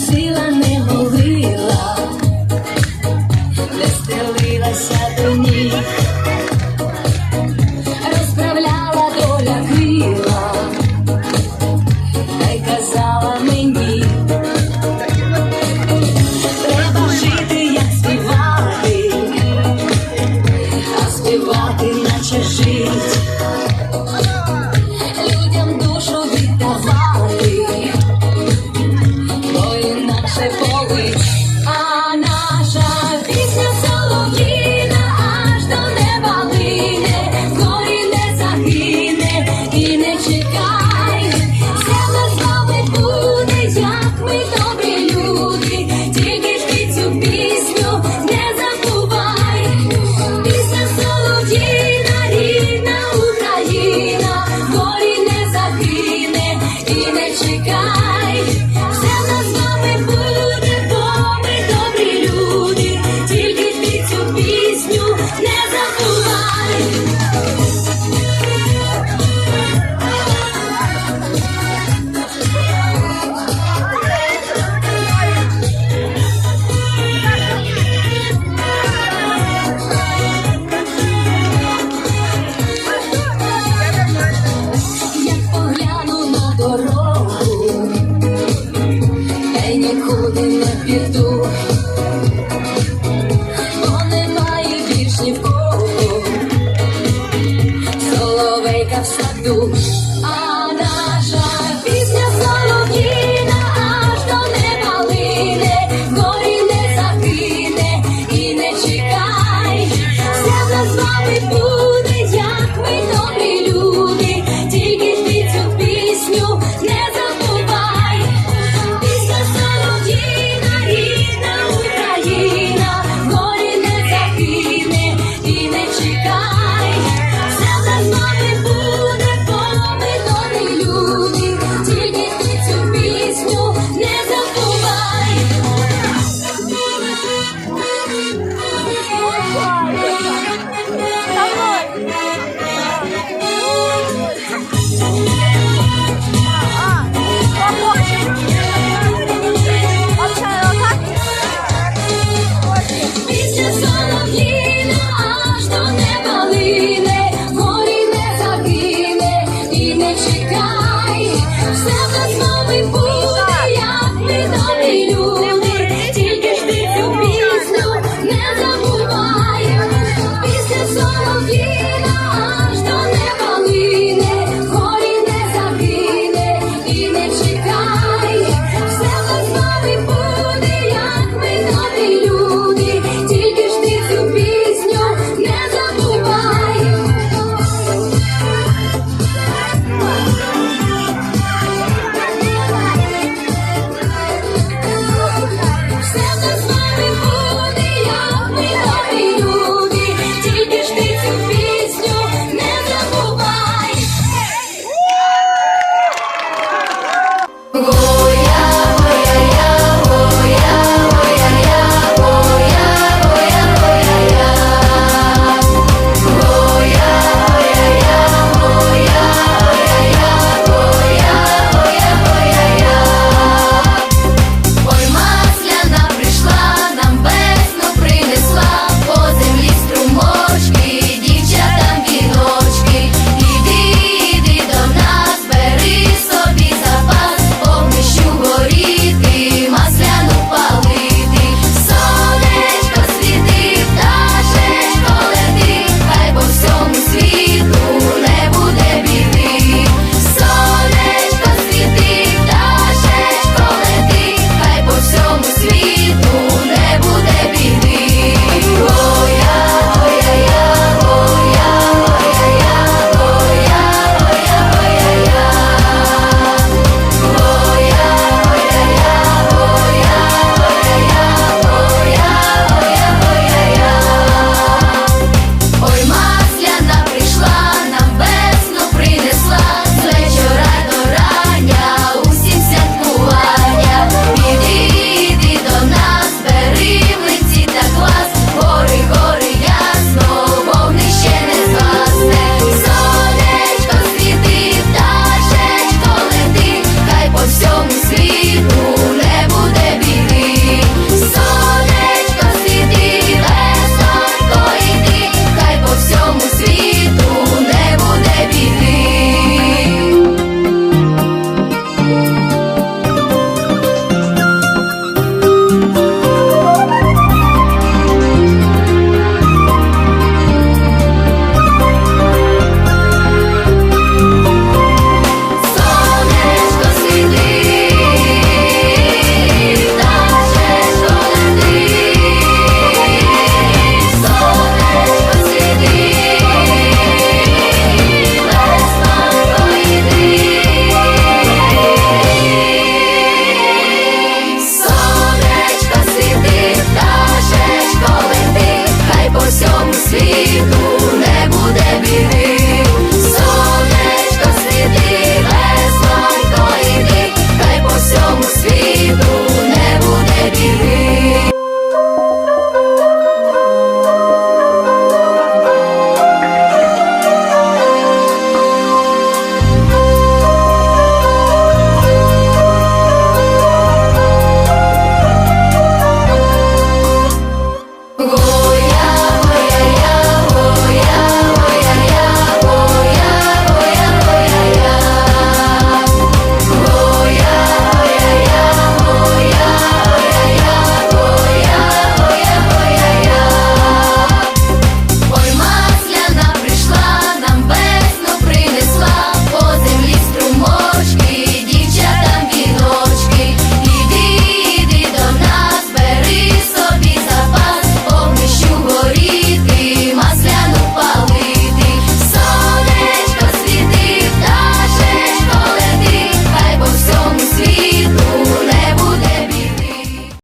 see лужайка в саду, а наша пісня солов'їна аж до неба лине, горі не закине і не чекай, все з нами буде.